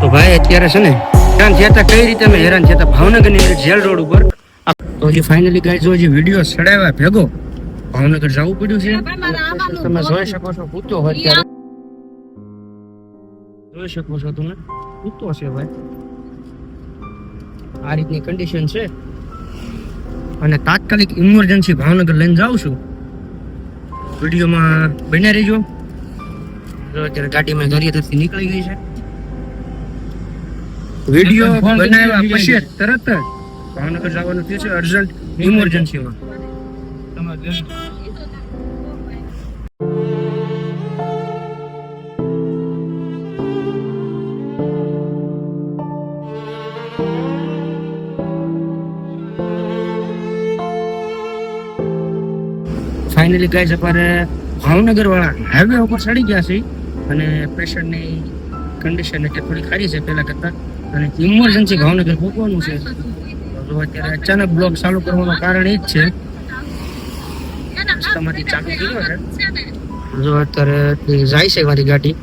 તો ભાઈ અત્યારે છે ને હેરાન થયા કઈ રીતે અમે હેરાન થયા ભાવનગરની અંદર જેલ રોડ ઉપર. તો હજી ફાઇનલી ગાય જો હજી વીડિયો સડાવ્યા ભેગો ભાવનગર જવું પડ્યું છે. તમે જોઈ શકો છો કૂતો હોય અત્યારે. જોઈ શકો છો તમે? કૂતો છે ભાઈ. આ રીતની કન્ડિશન છે. અને તાત્કાલિક ઇમરજન્સી ભાવનગર લઈને જાઉં છું. વિડીયોમાં બને રહેજો. અત્યારે ગાડીમાં ગાડી નીકળી ગઈ છે. વીડિયો બનાવ્યા પછી તરત જ ભાવનગર જવાનું થયું છે. અર્જન્ટ ઇમરજન્સીમાં ફાઇનલી ગાઈઝ અમારે ભાવનગર વાળા હાઈવે ઉપર ચડી ગયા છે અને પેશન્ટની કન્ડિશન એટલે થોડી ખારી છે. પહેલા કરતા અને ઇમરજન્સી ભાવનગર પહોંચવાનું છે. તો અત્યારે અચાનક બ્લોગ ચાલુ કરવાનું કારણ એ જ છે. રસ્તામાંથી ચાલુ કર્યો છે. જો અત્યારે જાય છે મારી ગાડી.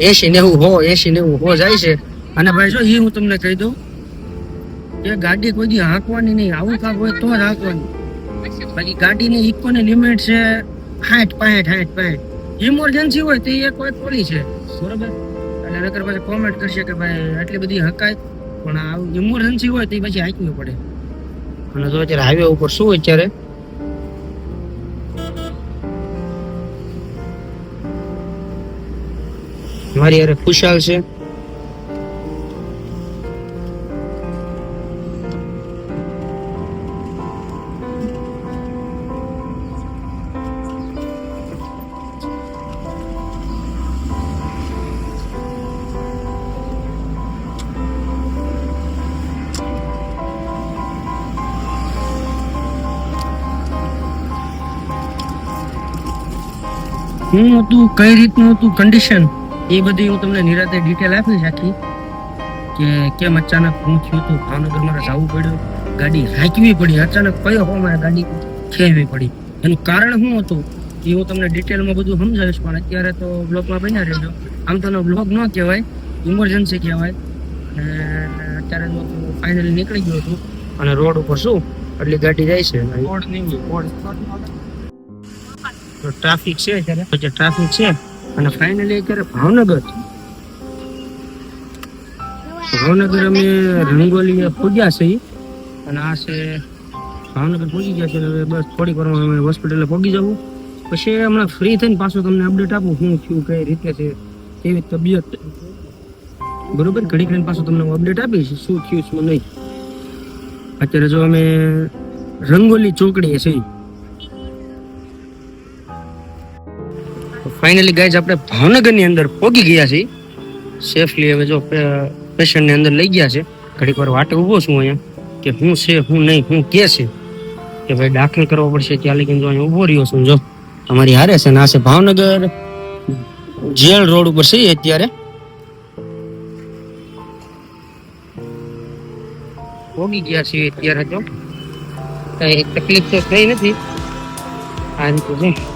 એસી નેવું હો, એસી નેવું હો જાય છે. અને ભાઈ જો એ હું તમને કહી દઉં કે ગાડી કોઈ દી હાંકવાની નહીં, આવું કાંક હોય તો જ હાંકવાની. બાકી ગાડીની ઇકોની લિમિટ છે? હાઠ, પાંઠ હાઠ, પાંઠ. ઇમરજન્સી હોય તો એ કોઈ પોલી છે. બરોબર? એટલે નકર પછી કોમેન્ટ કરશે કે ભાઈ આટલી બધી હકાય. પણ આવું ઇમરજન્સી હોય તો પછી હાંકવી પડે. અને જો અત્યારે હાઈવે ઉપર શું અત્યારે? મારી યારે ખુશાલ છે. શું હતું, કઈ રીતનું હતું કન્ડિશન એ બધી હું તમને નિરાતે ડિટેલ આપીશ આખી. કે કેમ અચાનક હું થયું હતું ભાવનગર મારે જવું પડ્યું. ગાડી હાંકવી પડી, અચાનક કયો હો મારે ગાડી ખેંચવી પડી. એનું કારણ શું હતું, એ હું તમને ડિટેલમાં બધું સમજાવીશ, પણ અત્યારે તો બ્લોગમાં બન્યા રહેજો. આમ તો બ્લોગ ન કહેવાય ઇમરજન્સી કહેવાય. અને અત્યારે ફાઇનલી નીકળી ગયો છું. અને રોડ ઉપર શું એટલે ગાડી જાય છે. તો ટ્રાફિક છે અત્યારે? જે ટ્રાફિક છે, અને ફાઇનલી અત્યારે ભાવનગર. ભાવનગર અમે રંગોલી પૂજ્યા છીએ. અને આ છે ભાવનગર પહોંચી ગયા છે હવે બસ થોડીક વારમાં અમે હોસ્પિટલે પહોંચી જવું. પછી હમણાં ફ્રી થઈને પાછું તમને અપડેટ આપું શું થયું કઈ રીતે છે, કેવી તબિયત બરોબર? ઘડીક રહીને પાછું તમને અપડેટ આપીશ, શું થયું, શું નહીં. અત્યારે જો અમે રંગોલી ચોકડીએ છીએ. ફાઇનલી ગાઈઝ આપણે ભાવનગરની અંદર પહોંચી ગયા છીએ. સેફલી હવે જો પેશન્ટને અંદર લઈ ગયા છે. ઘડીક વાર વાટે ઊભો છું અહીંયા કે હું છે, હું નહીં, હું કે છે? કે ભાઈ દાખલ કરવો પડશે ત્યાં લગીને જો અહીંયા ઊભો રહ્યો છું. જો, તમારી હારે છે ને આ છે ભાવનગર જેલ રોડ ઉપર છે અત્યારે. ભોગી ગયા છીએ અત્યારે જો. કઈ તકલીફ તો થઈ નથી. આ રીતે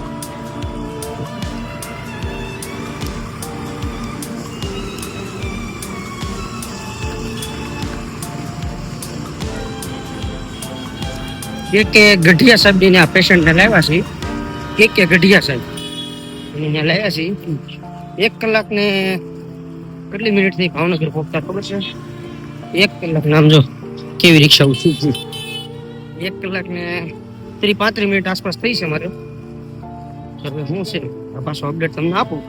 કે કે ગઢિયા સાહેબ ને આ પેશન્ટને લાવ્યા છે. એક કે ગઢિયા સાહેબ. એને લાવ્યા છે. એક કલાક ને કેટલી મિનિટ થઈ ભાવનગર પહોંચતા ખબર છે? એક કલાક નામ જો. કેવી રિક્ષા ઉઠી છે એક કલાક ને ત્રીસ પાંત્રીસ મિનિટ આસપાસ થઈ છે મારે હવે હું છે આ પાછો અપડેટ તમને આપું.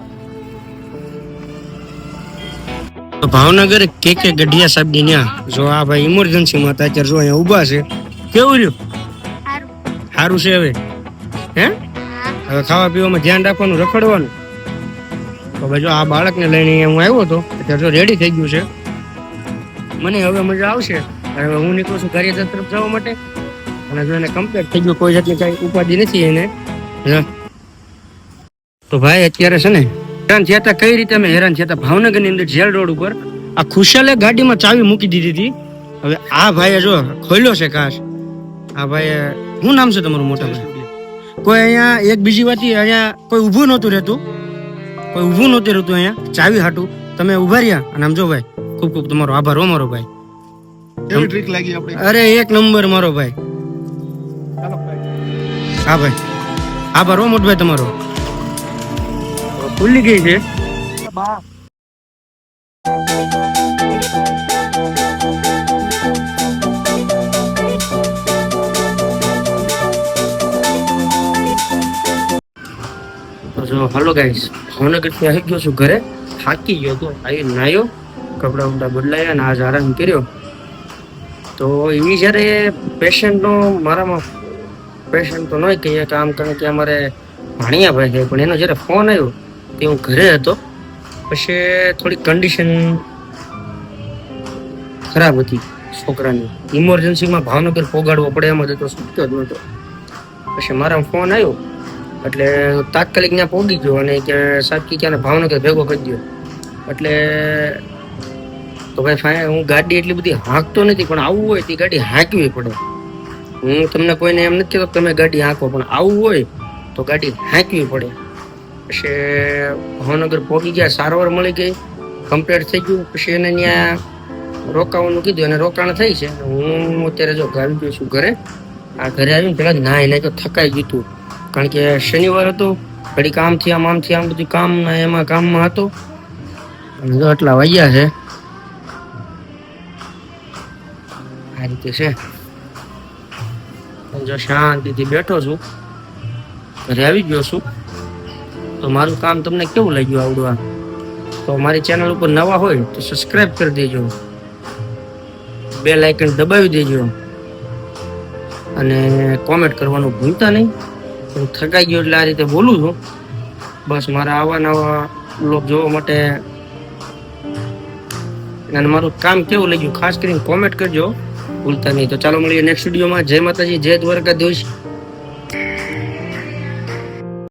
ભાવનગર કે કે ગઢિયા સાહેબ ત્યાં જો આ ભાઈ ઇમરજન્સી માં હતા અત્યારે જો અહીંયા ઊભા છે. કેવું રહ્યું? સારું છે હવે. હે? હવે ખાવા પીવામાં ધ્યાન રાખવાનું, રખડવાનું. તો ભાઈ જો આ બાળકને લઈને અહીંયા હું આવ્યો હતો, અત્યારે જો રેડી થઈ ગયું છે. મને હવે મજા આવશે. હવે હું નીકળું છું કાર્યદળ તરફ જવા માટે. અને જો એને કમ્પ્લીટ થઈ ગયું, કોઈ જાતની કાંઈ ઉપાધિ નથી એને. તો ભાઈ અત્યારે છે ને, હેરાન થયા હતા. કઈ રીતે અમે હેરાન થયા હતા? ભાવનગરની અંદર જેલ રોડ ઉપર આ ખુશાલે ગાડીમાં ચાવી મૂકી દીધી હતી. હવે આ ભાઈએ જો ખોલ્યો છે કાશ આ ભાઈ શું નામ છે તમારું મોટા ભાઈ? કોઈ અહીંયા એક બીજી વાત અહીંયા કોઈ ઊભું નહોતું રહેતું? કોઈ ઊભું નહોતું રહેતું અહીંયા? ચાવી હાટું. તમે ઊભા રહ્યા. અને આમ જો ભાઈ ખૂબ ખૂબ તમારો આભાર હો મારો ભાઈ. કેવી ટ્રીક લાગી આપણે? અરે એક નંબર મારો ભાઈ. હા ભાઈ. આભાર હો મોટભાઈ તમારો. ભૂલી ગઈ છે. બા જો, હાલો ગાઈસ ભાવનગરથી આવી ગયો છું ઘરે. થાકી ગયો તો આવી નાયો, કપડા બપડા બદલાયા અને આજ આરામ કર્યો. તો એ જ્યારે પેશન્ટનો મારામાં પેશન્ટ તો નહીં કહીએ કે આમ કારણ કે અમારે ભાણિયા ભાઈ છે, પણ એનો જ્યારે ફોન આવ્યો તે હું ઘરે હતો, પછી થોડી કન્ડિશન ખરાબ હતી છોકરાની. ઇમરજન્સીમાં ભાવનગર પોગાડવો પડે એમ જ હતો છૂટતો જ નહોતો પછી મારા ફોન આવ્યો એટલે તાત્કાલિક ત્યાં પહોંચી ગયો અને કે સાચી ત્યાંના ભાવનગર ભેગો કરી દો એટલે તો ભાઈ હું ગાડી એટલી બધી હાંકતો નથી, પણ આવવું હોય તે ગાડી હાંકવી પડે. હું તમને કોઈને એમ નથી કહેતો તમે ગાડી હાંકો, પણ આવવું હોય તો ગાડી હાંકવી પડે. પછી ભાવનગર પહોંચી ગયા, સારવાર મળી ગઈ, કમ્પ્લીટ થઈ ગયું, પછી એને ત્યાં રોકાવાનું કીધું, અને રોકાણ થઈ છે. હું અત્યારે જો ગાવી ગયો છું ઘરે, આ ઘરે આવીને પેલા નાય નહીં તો થકાઈ ગયું હતું કારણ કે શનિવાર હતો, ઘડી કામથી આમ, આમથી આમ બધું કામ એમાં કામમાં હતો. જો આટલા વાગ્યા છે. આ રીતે છે. જો શાંતિથી બેઠો છું. ઘરે આવી ગયો છું. તો મારું કામ તમને કેવું લાગ્યું આવડવા? તો મારી ચેનલ ઉપર નવા હોય તો સબસ્ક્રાઈબ કરી દેજો. બે લાઇકન દબાવી દેજો. અને કોમેન્ટ કરવાનું ભૂલતા નહીં. હું થકાઈ ગયો એટલે આ રીતે બોલું છું. બસ મારા આવા નવા બ્લોગ જોવા માટે અને મારું કામ કેવું લાગ્યું ખાસ કરીને કોમેન્ટ કરજો. ભૂલતા નહીં. તો ચાલો મળીએ નેક્સ્ટ વિડીયોમાં જય માતાજી, જય દ્વારકાધીશ.